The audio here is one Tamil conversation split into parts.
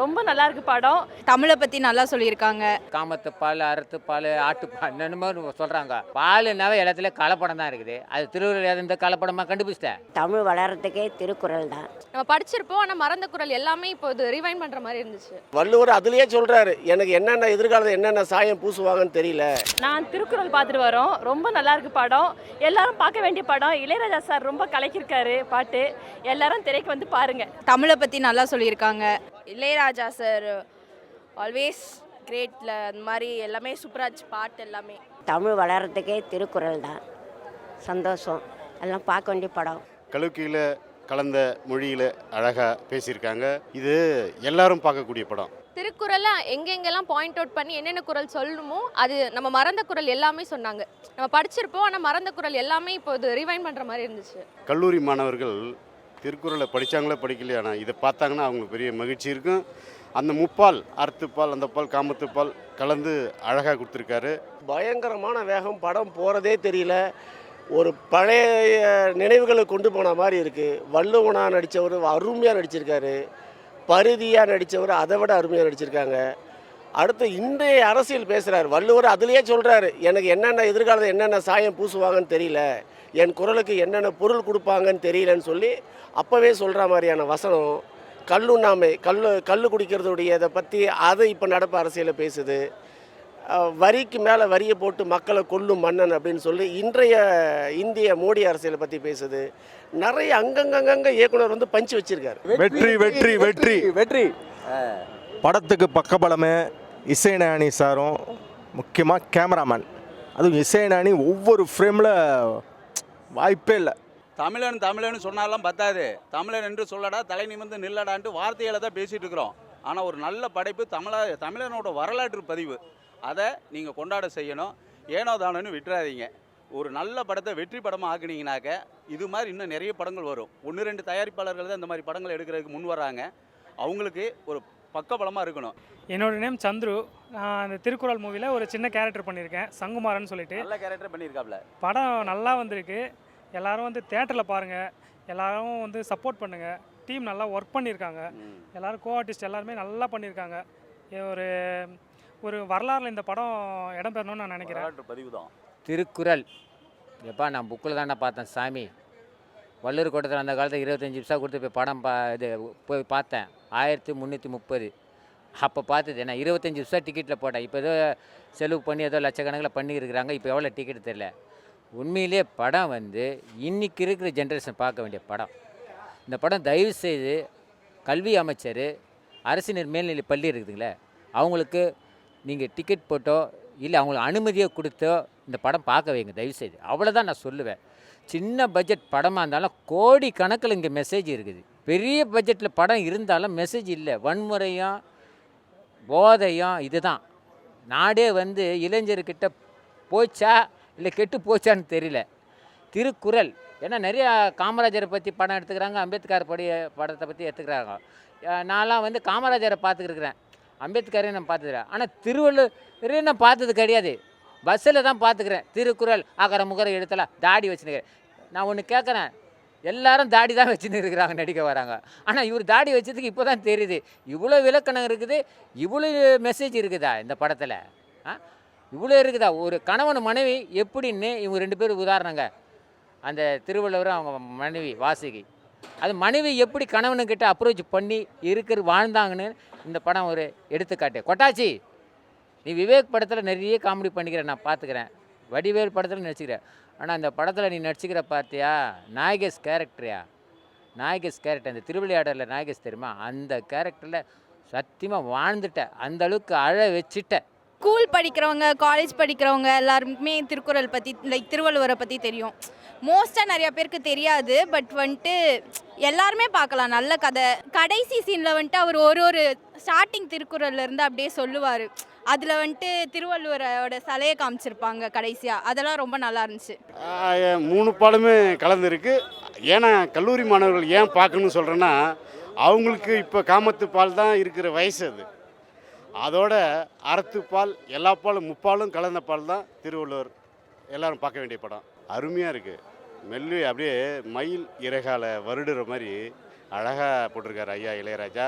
ரொம்ப நல்லா இருக்கு படம். தமிழை பற்றி நல்லா சொல்லியிருக்காங்க. காமத்து பால் அறுத்து பால் ஆட்டுப்பால் என்னென்னமோ சொல்கிறாங்க பாலுனாவே எல்லாத்துலேயும் கலப்படம் தான் இருக்குது. அது திருவள்ளுவர் இந்த கலப்படமாக கண்டுபிடிச்சிட்டேன் தமிழ் வளர்கிறதுக்கே திருக்குறள் தான். நம்ம படிச்சிருப்போம் ஆனால் மறந்த குரல் எல்லாமே இப்போ இது ரிவைண்ட் பண்ணுற மாதிரி இருந்துச்சு. வள்ளுவர் அதுலயே சொல்றாரு எனக்கு என்னென்ன எதிர்காலத்தில் என்னென்ன சாயம் பூசுவாங்கன்னு தெரியல. நான் திருக்குறள் பார்த்துட்டு வரோம். ரொம்ப நல்லா இருக்கு படம். எல்லாரும் பார்க்க வேண்டிய படம். இளையராஜா சார் ரொம்ப கலக்கியிருக்காரு பாட்டு. எல்லாரும் திரைக்கு வந்து பாருங்க. தமிழை பற்றி நல்லா சொல்லியிருக்காங்க. இளையராஜா சார் ஆல்வேஸ் கிரேட்டில் அந்த மாதிரி எல்லாமே சூப்பராச்சு பாட்டு எல்லாமே. தமிழ் வளர்கிறதுக்கே திருக்குறள் தான். சந்தோஷம். எல்லாம் பார்க்க வேண்டிய படம். கழுக்கியில் கலந்த மொழியில் அழகாக பேசியிருக்காங்க. இது எல்லாரும் பார்க்கக்கூடிய படம். திருக்குறளை எங்கெங்கெல்லாம் பாயிண்ட் அவுட் பண்ணி என்னென்ன குரல் சொல்லணுமோ அது நம்ம மறந்த குரல் எல்லாமே சொன்னாங்க. நம்ம படிச்சிருப்போம் ஆனால் மறந்த குரல் எல்லாமே இப்போ இது ரிவைண்ட் பண்ணுற மாதிரி இருந்துச்சு. கல்லூரி மாணவர்கள் திருக்குறளை படித்தாங்களோ படிக்கலையா ஆனால் இதை பார்த்தாங்கன்னா அவங்களுக்கு பெரிய மகிழ்ச்சி இருக்கும். அந்த முப்பால் அறுத்துப்பால் அந்த பால் காமத்துப்பால் கலந்து அழகாக கொடுத்துருக்காரு. பயங்கரமான வேகம் படம் போகிறதே தெரியல. ஒரு பழைய நினைவுகளை கொண்டு போன மாதிரி இருக்குது வள்ளுவனாக நடித்தவர் அருமையாக நடிச்சிருக்காரு. பருதியாக நடித்தவர் அதை விட அருமையாக நடிச்சிருக்காங்க. அடுத்து இன்றைய அரசியல் பேசுகிறார் வள்ளுவர் அதுலேயே சொல்கிறாரு எனக்கு என்னென்ன எதிர்காலத்தில் என்னென்ன சாயம் பூசுவாங்கன்னு தெரியல. என் குரலுக்கு என்னென்ன பொருள் கொடுப்பாங்கன்னு தெரியலன்னு சொல்லி அப்போவே சொல்கிற மாதிரியான வசனம் கல்லுண்ணாமை கல் கல் குடிக்கிறதுடைய இதை பற்றி அதை இப்போ நடப்பு அரசியலில் பேசுது. வரிக்கு மேலே வரியை போட்டு மக்களை கொல்லும் மன்னன் அப்படின்னு சொல்லி இன்றைய இந்திய மோடி அரசியலை பற்றி பேசுது. நிறைய அங்கங்கங்க இயக்குனர் வந்து பஞ்சு வச்சிருக்காரு. வெற்றி வெற்றி. வெற்றி வெற்றி. படத்துக்கு பக்கபலமே இசைநாணி சாரும் முக்கியமாக கேமராமேன். அதுவும் இசைஞானி ஒவ்வொரு ஃப்ரேமில் வாய்ப்பே இல்லை. தமிழன் தமிழன் சொன்னாலாம் பத்தாது. தமிழன் என்று சொல்லடா தலை நிமிர்ந்து நில்லடான்ட்டு வார்த்தைகளை தான் பேசிகிட்டு இருக்கிறோம். ஆனால் ஒரு நல்ல படைப்பு தமிழ தமிழனோட வரலாற்று பதிவு. அதை நீங்கள் கொண்டாட செய்யணும். ஏனோ தானோன்னு விட்டுறாதீங்க. ஒரு நல்ல படத்தை வெற்றி படமாக ஆக்குனீங்கனாக்க இது மாதிரி இன்னும் நிறைய படங்கள் வரும். ஒன்று ரெண்டு தயாரிப்பாளர்கள் தான் இந்த மாதிரி படங்கள் எடுக்கிறதுக்கு முன் வராங்க அவங்களுக்கு ஒரு பக்கபலமாக இருக்கணும். என்னோட நேம் சந்துரு. நான் அந்த திருக்குறள் மூவியில் ஒரு சின்ன கேரக்டர் பண்ணியிருக்கேன். சங்குமாரன் சொல்லிட்டு. நல்ல கேரக்டர் பண்ணியிருக்காப்ல. படம் நல்லா வந்திருக்கு. எல்லாரும் வந்து தேட்டரில் பாருங்கள் எல்லாரும் வந்து சப்போர்ட் பண்ணுங்கள் டீம் நல்லா ஒர்க் பண்ணியிருக்காங்க. எல்லாரும் கோ ஆர்டிஸ்ட் எல்லாருமே நல்லா பண்ணியிருக்காங்க. ஒரு ஒரு வரலாறுல இந்த படம் இடம்பெறணும்னு நான் நினைக்கிறேன். பதிவு தான் திருக்குறள். எப்பா நான் புக்கில் தானே பார்த்தேன் சாமி. வள்ளூர் கோட்டத்தில் அந்த காலத்தில் இருபத்தஞ்சி நிமிஷம் கொடுத்து போய் படம் பா இது போய் பார்த்தேன். ஆயிரத்தி முந்நூற்றி முப்பது. அப்போ பார்த்தது என்ன இருபத்தஞ்சி நிமிஷம் டிக்கெட்டில் போட்டேன். இப்போ ஏதோ செலவு பண்ணி ஏதோ லட்சக்கணக்கில் பண்ணியிருக்கிறாங்க இப்போ எவ்வளோ டிக்கெட் தெரில. உண்மையிலே படம் வந்து இன்னைக்கு இருக்கிற ஜென்ரேஷன் பார்க்க வேண்டிய படம். இந்த படம் தயவு செய்து கல்வி அமைச்சர் அரசினர் மேல்நிலை பள்ளி இருக்குதுங்களே அவங்களுக்கு நீங்கள் டிக்கெட் போட்டோ இல்லை அவங்களுக்கு அனுமதியை கொடுத்தோ இந்த படம் பார்க்க வைங்க தயவு செய்து அவ்வளோதான் நான் சொல்லுவேன். சின்ன பட்ஜெட் படமாக இருந்தாலும் கோடி கணக்கில் இங்கே மெசேஜ் இருக்குது. பெரிய பட்ஜெட்டில் படம் இருந்தாலும் மெசேஜ் இல்லை. வன்முறையும் போதையும் இதுதான். நாடே வந்து இளைஞர்கிட்ட போச்சா இல்லை கெட்டு போச்சான்னு தெரியல. திருக்குறள். ஏன்னா நிறையா காமராஜரை பற்றி படம் எடுத்துக்கிறாங்க. அம்பேத்கர் படி படத்தை பற்றி எடுத்துக்கிறாங்க. நான்லாம் வந்து காமராஜரை பார்த்துக்கிருக்கிறேன் அம்பேத்கரையும் நான் பார்த்துக்கிறேன். ஆனால் திருவள்ளுவரையும் நான் பார்த்தது கிடையாது. பஸ்ஸில் தான் பார்த்துக்கிறேன். திருக்குறள் அகர முகர எழுத்தலாம் தாடி வச்சுருக்கிறேன் நான் ஒன்று கேட்குறேன் எல்லாரும் தாடி தான் வச்சுன்னு இருக்கிறாங்க நடிக்க வராங்க. ஆனால் இவர் தாடி வச்சதுக்கு இப்போ தான் தெரியுது. இவ்வளோ விளக்கணம் இருக்குது இவ்வளோ மெசேஜ் இருக்குதா இந்த படத்தில்? ஆ? இவ்வளோ இருக்குதா? ஒரு கணவன் மனைவி எப்படின்னு இவங்க ரெண்டு பேரும் உதாரணங்க. அந்த திருவள்ளுவர் அவங்க மனைவி வாசுகி. அது மனைவி எப்படி கணவனுக்கிட்ட அப்ரோச் பண்ணி இருக்கிற வாழ்ந்தாங்கன்னு இந்த படம் ஒரு எடுத்துக்காட்டு. கொட்டாச்சி! நீ விவேக் படத்தில் நிறைய காமெடி பண்ணிக்கிற நான் பார்த்துக்கிறேன் வடிவேல் படத்தில் நடிச்சுக்கிறேன் ஆனால் அந்த படத்தில் நீ நடிச்சுக்கிற பார்த்தியா நாயகஸ் கேரக்டரியா? நாயகஸ் கேரக்டர் அந்த திருவிளையாடலில் நாயகஸ் தெரியுமா? அந்த கேரக்டரில் சத்தியமாக வாழ்ந்துட்ட. அந்த அளவுக்கு அழ வச்சுட்ட. ஸ்கூல் படிக்கிறவங்க காலேஜ் படிக்கிறவங்க எல்லாருக்குமே திருக்குறள் பற்றி லைக் திருவள்ளுவரை பற்றி தெரியும். மோஸ்ட்டாக நிறைய பேருக்கு தெரியாது பட் வந்துட்டு எல்லாருமே பார்க்கலாம். நல்ல கதை. கடைசி சீனில் வந்துட்டு அவர் ஒரு ஒரு ஸ்டார்டிங் திருக்குறள்லேருந்து அப்படியே சொல்லுவார். அதில் வந்துட்டு திருவள்ளுவரோட சிலையை காமிச்சிருப்பாங்க கடைசியாக அதெல்லாம் ரொம்ப நல்லா இருந்துச்சு. மூணு பாலுமே கலந்துருக்கு. ஏன்னா கல்லூரி மாணவர்கள் ஏன் பார்க்கணும்னு சொல்கிறேன்னா அவங்களுக்கு இப்போ காமத்து பால் தான் இருக்கிற வயசு அது. அதோட அறத்து பால் எல்லா பாலும் முப்பாலும் கலந்த பால் தான் திருவள்ளுவர் எல்லாரும் பார்க்க வேண்டிய படம். அருமையாக இருக்குது மெல்லு அப்படியே மயில் இறகால வருடுற மாதிரி அழகாக போட்டிருக்காரு ஐயா இளையராஜா.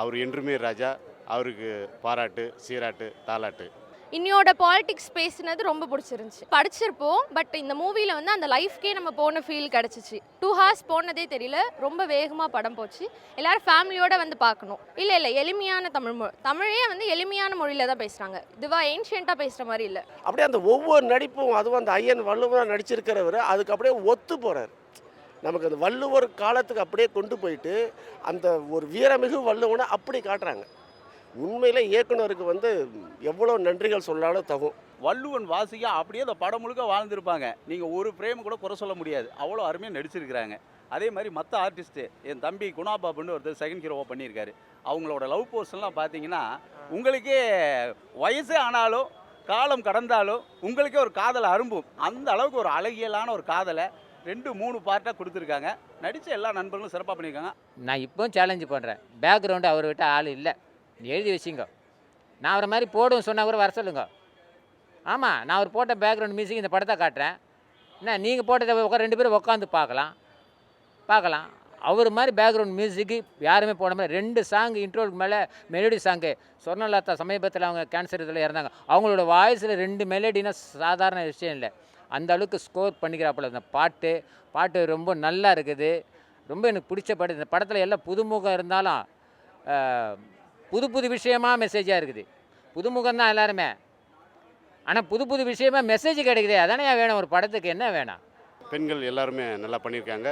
அவர் என்றுமே ராஜா. அவருக்கு பாராட்டு சீராட்டு தாலாட்டு. இன்னியோட பாலிடிக்ஸ் பேசினது ரொம்ப பிடிச்சிருந்துச்சு. படிச்சிருப்போம் பட் இந்த மூவியில் வந்து அந்த லைஃப்க்கே நம்ம போன ஃபீல் கிடச்சிச்சு. டூ ஹார்ஸ் போனதே தெரியல ரொம்ப வேகமாக படம் போச்சு. எல்லாரும் ஃபேமிலியோட வந்து பார்க்கணும். இல்லை இல்லை எளிமையான தமிழ் மொழி தமிழே வந்து எளிமையான மொழியில் தான் பேசுகிறாங்க இதுவா ஏன்ஷியண்ட்டாக பேசுகிற மாதிரி இல்லை. அப்படியே அந்த ஒவ்வொரு நடிப்பும் அதுவும் அந்த ஐயன் வள்ளுவராக நடிச்சிருக்கிறவர் அதுக்கு அப்படியே ஒத்து போகிறார் நமக்கு அந்த வள்ளுவர் காலத்துக்கு அப்படியே கொண்டு போயிட்டு அந்த ஒரு வீரமிகு வள்ளுவனை அப்படி காட்டுறாங்க. உண்மையிலே இயக்குனருக்கு வந்து எவ்வளோ நன்றிகள் சொன்னாலும் தகும். வள்ளுவன் வாசியாக அப்படியே அந்த படம் முழுக்க வாழ்ந்திருப்பாங்க. நீங்கள் ஒரு ஃப்ரேம் கூட குறை சொல்ல முடியாது. அவ்வளோ அருமையாக நடிச்சிருக்கிறாங்க. அதே மாதிரி மற்ற ஆர்டிஸ்ட்டு என் தம்பி குணாபாபுன்னு ஒருத்தர் செகண்ட் ஹீரோவாக பண்ணியிருக்காரு. அவங்களோட லவ் போர்ஷன்லாம் பார்த்தீங்கன்னா உங்களுக்கே வயசே ஆனாலும் காலம் கடந்தாலும் உங்களுக்கே ஒரு காதல் அரும்பும். அந்த அளவுக்கு ஒரு அழகியலான ஒரு காதலை ரெண்டு மூணு பார்ட்டாக கொடுத்துருக்காங்க. நடித்த எல்லா நண்பர்களும் சிறப்பாக பண்ணியிருக்காங்க. நான் இப்போவும் சேலஞ்சு பண்ணுறேன் பேக்ரவுண்டு அவர் விட்ட ஆள் இல்லை. எழுதி வச்சிங்க நான் அவரை மாதிரி போடுவேன் சொன்னால் கூட வர சொல்லுங்க. ஆமாம் நான் அவர் போட்ட பேக்ரவுண்ட் மியூசிக் இந்த படத்தை காட்டுறேன். என்ன நீங்கள் போட்டதை உட்கார ரெண்டு பேரும் உட்காந்து பார்க்கலாம். பார்க்கலாம். அவர் மாதிரி பேக்ரவுண்ட் மியூசிக்கு யாருமே போன மாதிரி ரெண்டு சாங் இன்ட்ரோலுக்கு மேலே மெலடி சாங்கு சொர்ணலதா சமீபத்தில் அவங்க கேன்சர் இதில் இறந்தாங்க. அவங்களோட வாய்ஸில் ரெண்டு மெலடினா சாதாரண விஷயம் இல்லை. அந்த அளவுக்கு ஸ்கோர் பண்ணிக்கிறாப்புல இந்த பாட்டு. பாட்டு ரொம்ப நல்லா இருக்குது. ரொம்ப எனக்கு பிடிச்ச பாட்டு. இந்த படத்தில் எல்லாம் புதுமுகம் இருந்தாலும் புது புது விஷயமா மெசேஜாக இருக்குது. புதுமுகம் தான் எல்லாருமே. ஆனால் புது புது விஷயமா மெசேஜ் கிடைக்குது அதானே வேணும். ஒரு படத்துக்கு என்ன வேணாம்? பெண்கள் எல்லாருமே நல்லா பண்ணியிருக்காங்க.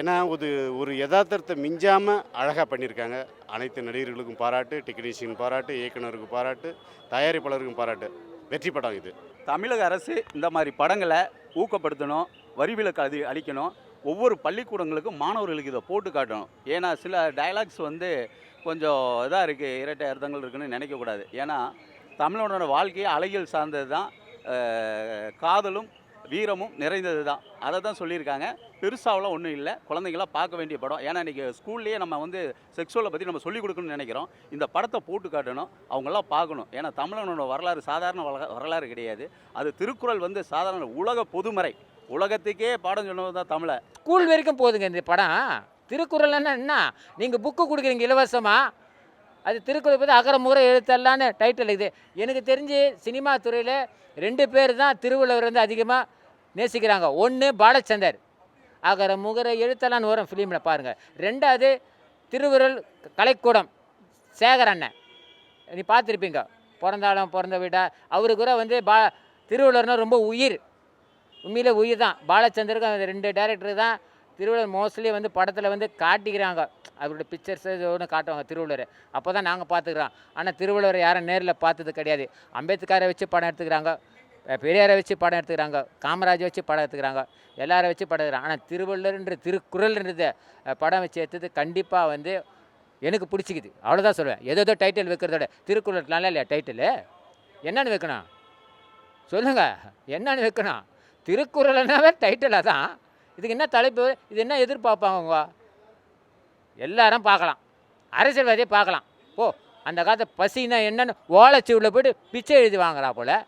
ஏன்னா ஒரு ஒரு யதார்த்தத்தை மிஞ்சாமல் அழகாக பண்ணியிருக்காங்க. அனைத்து நடிகர்களுக்கும் பாராட்டு டெக்னீஷியன் பாராட்டு இயக்குனருக்கு பாராட்டு தயாரிப்பாளருக்கும் பாராட்டு. வெற்றி படம் இது. தமிழக அரசு இந்த மாதிரி படங்களை ஊக்கப்படுத்தணும் வரிவிலக்கு அது அளிக்கணும். ஒவ்வொரு பள்ளிக்கூடங்களுக்கும் மாணவர்களுக்கு இதை போட்டு காட்டணும். ஏன்னா சில டயலாக்ஸ் வந்து கொஞ்சம் இதாக இருக்குது இரட்டை அர்த்தங்கள் இருக்குன்னு நினைக்கக்கூடாது ஏன்னா தமிழனோட வாழ்க்கையை அழகியல் சார்ந்தது தான் காதலும் வீரமும் நிறைந்தது தான் அதை தான் சொல்லியிருக்காங்க. பெருசாவெலாம் ஒன்றும் இல்லை. குழந்தைங்களாம் பார்க்க வேண்டிய படம். ஏன்னா இன்றைக்கி ஸ்கூல்லேயே நம்ம வந்து செக்ஸுவலை பற்றி நம்ம சொல்லிக் கொடுக்கணும்னு நினைக்கிறோம். இந்த படத்தை போட்டு காட்டணும். அவங்களாம் பார்க்கணும். ஏன்னா தமிழனோட வரலாறு சாதாரண வரலாறு கிடையாது. அது திருக்குறள் வந்து சாதாரண உலக பொதுமறை. உலகத்துக்கே பாடம் சொன்னது தான் தமிழை. ஸ்கூல் வரைக்கும் போகுதுங்க இந்த படம். திருக்குறள்னா என்ன? நீங்கள் புக்கு கொடுக்குறீங்க இலவசமாக அது திருக்குறள் பற்றி அகரமுறை எழுத்தல்லான்னு டைட்டில் இது. எனக்கு தெரிஞ்சு சினிமா துறையில் ரெண்டு பேர் தான் திருவள்ளுவர் வந்து அதிகமாக நேசிக்கிறாங்க. ஒன்று பாலச்சந்தர். அகர முகர எழுத்தலான்னு வரும் ஃபிலிமில் பாருங்கள் ரெண்டாவது திருவுருள் கலைக்கூடம் சேகர் அண்ணன். நீ பார்த்துருப்பீங்க. பிறந்தாலும் பிறந்த வீடா. அவரு கூட வந்து பா திருவள்ளுவர்னா ரொம்ப உயிர். உண்மையிலே உயிர் தான் பாலச்சந்தருக்கு அந்த ரெண்டு டேரக்டர் தான் திருவள்ளுவர் மோஸ்ட்லி வந்து படத்தில் வந்து காட்டிக்கிறாங்க. அவருடைய பிக்சர்ஸ் ஒன்று காட்டுவாங்க திருவள்ளுவர். அப்போ தான் நாங்கள் பார்த்துக்குறோம் ஆனால் திருவள்ளுவர் யாரும் நேரில் பார்த்தது கிடையாது. அம்பேத்கரை வச்சு படம் எடுத்துக்கிறாங்க. பெரியாரை வச்சு படம் எடுத்துக்கிறாங்க. காமராஜை வச்சு படம் எடுத்துக்கிறாங்க. எல்லாரை வச்சு படம் எடுக்கிறாங்க ஆனால் திருவள்ளுவர்ன்ற திருக்குறள்ன்றது படம் வச்சு எடுத்தது கண்டிப்பாக வந்து எனக்கு பிடிச்சிக்குது. அவ்வளோதான் சொல்லுவேன். ஏதோ ஏதோ டைட்டில் வைக்கிறதோட திருக்குறள் நல்லா இல்லையா டைட்டில் என்னென்னு வைக்கணும்? சொல்லுங்கள் என்னென்னு வைக்கணும்? திருக்குறள்னாவே டைட்டிலாக தான் இதுக்கு என்ன தலைப்பு? இது என்ன எதிர்பார்ப்பாங்க அவங்க எல்லாரும் பார்க்கலாம். அரசியல்வாதியை பார்க்கலாம். போ அந்த காலத்து பசின்னா என்னென்னு ஓலைச்சுவடில் போய்ட்டு பிச்சை எழுதி வாங்குறா போல்.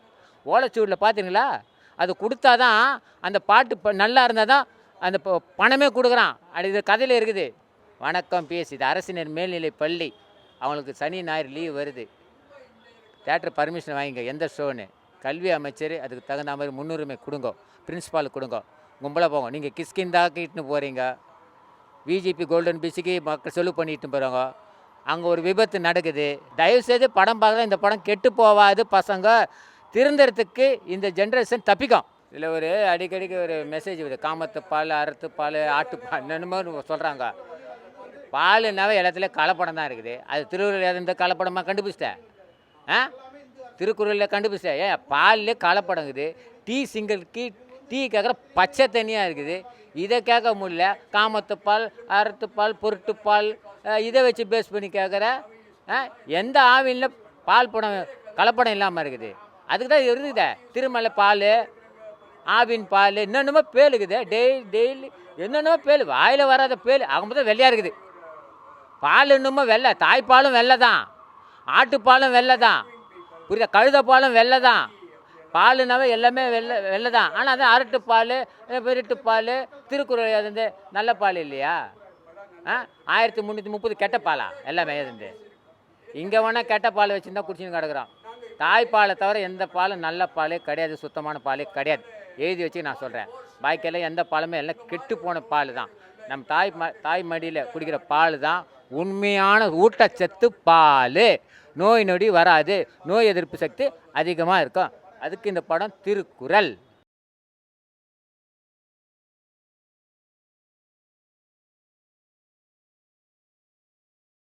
ஓலைச்சுவடில் பார்த்தீங்களா அது கொடுத்தா தான் அந்த பாட்டு ப- நல்லா இருந்தால் தான் அந்த ப- பணமே கொடுக்குறான். அப்படி இது கதையில் இருக்குது. வணக்கம் பேசி இது அரசினர் மேல்நிலை பள்ளி. அவங்களுக்கு சனி ஞாயிறு லீவ் வருது. தேட்டர் பர்மிஷன் வாங்கிங்க எந்த ஷோன்னு கல்வி அமைச்சர் அதுக்கு தகுந்த மாதிரி முன்னுரிமை கொடுங்க. பிரின்ஸ்பால் கொடுங்க. கும்பலாக போங்க. நீங்கள் கிஸ்கிந்தாக்கிட்டு போகிறீங்க பிஜேபி கோல்டன் பீச்சுக்கு மக்கள் செலவு பண்ணிட்டு போகிறாங்க அங்கே ஒரு விபத்து நடக்குது. தயவுசெய்து படம் பார்க்கலாம் இந்த படம் கெட்டு போகாது பசங்க. திருந்தறத்துக்கு இந்த ஜென்ரேஷன் தப்பிக்கும். இதில் ஒரு அடிக்கடிக்கு ஒரு மெசேஜ் வருது. காமத்து பால் அறுத்து பால் ஆட்டுப்பால் என்னென்னமோ சொல்கிறாங்க பாலுனாவே இடத்துல கலப்படம் தான் இருக்குது. அது திருவள்ளுவர் இருந்த கலப்படமாக கண்டுபிடிச்சிட்டேன். ஆ? திருக்குறளில் கண்டுபிடிச்சிட்டேன். ஏன்? பாலில் கலப்படங்குது இருக்குது. டீ சிங்கிள் கீ டீ கேட்குற பச்சை தண்ணியாக இருக்குது. இதை கேட்க முடியல. காமத்துப்பால் அறத்துப்பால் பொருட்டுப்பால் இதை வச்சு பேஸ் பண்ணி கேட்குற எந்த ஆவின்ல பால் படம் கலப்படம் இல்லாமல் இருக்குது. அதுக்கு தான் இருக்குதே திருமலை பால் ஆவின் பால் என்னென்னமோ பேலுக்குது டெய்லி டெய்லி என்னென்னமோ பேல் வாயில் வராத பேல் அவங்க தான் வெள்ளையாக இருக்குது. பால் இன்னமும் வெள்ளை. தாய்ப்பாலும் வெள்ளை தான். ஆட்டுப்பாலும் வெள்ளை தான். புரியுதா? கழுத பாலும் வெள்ளை தான். பாலுனாவே எல்லாமே வெள்ளை வெள்ளை தான் ஆனால் அது அரட்டு பால் பெருட்டு பால் திருக்குறள் அது வந்து நல்ல பால் இல்லையா? ஆ? ஆயிரத்தி முந்நூற்றி முப்பது கெட்ட பாலா? எல்லாமே இருந்து இங்கே வேணால் கெட்ட பால் வச்சுருந்தா குடிச்சுன்னு கிடக்குறோம். தாய்ப்பாலை தவிர எந்த பாலும் நல்ல பாலே கிடையாது சுத்தமான பாலே கிடையாது. எழுதி வச்சு நான் சொல்கிறேன் பாக்கியெல்லாம் எந்த பாலுமே எல்லாம் கெட்டு போன பால் தான் நம்ம தாய் ம தாய் மடியில் குடிக்கிற பால் தான் உண்மையான ஊட்டச்சத்து பால். நோய் நொடி வராது. நோய் எதிர்ப்பு சக்தி அதிகமாக இருக்கும். அதுக்கு இந்த படம் திருக்குறள்.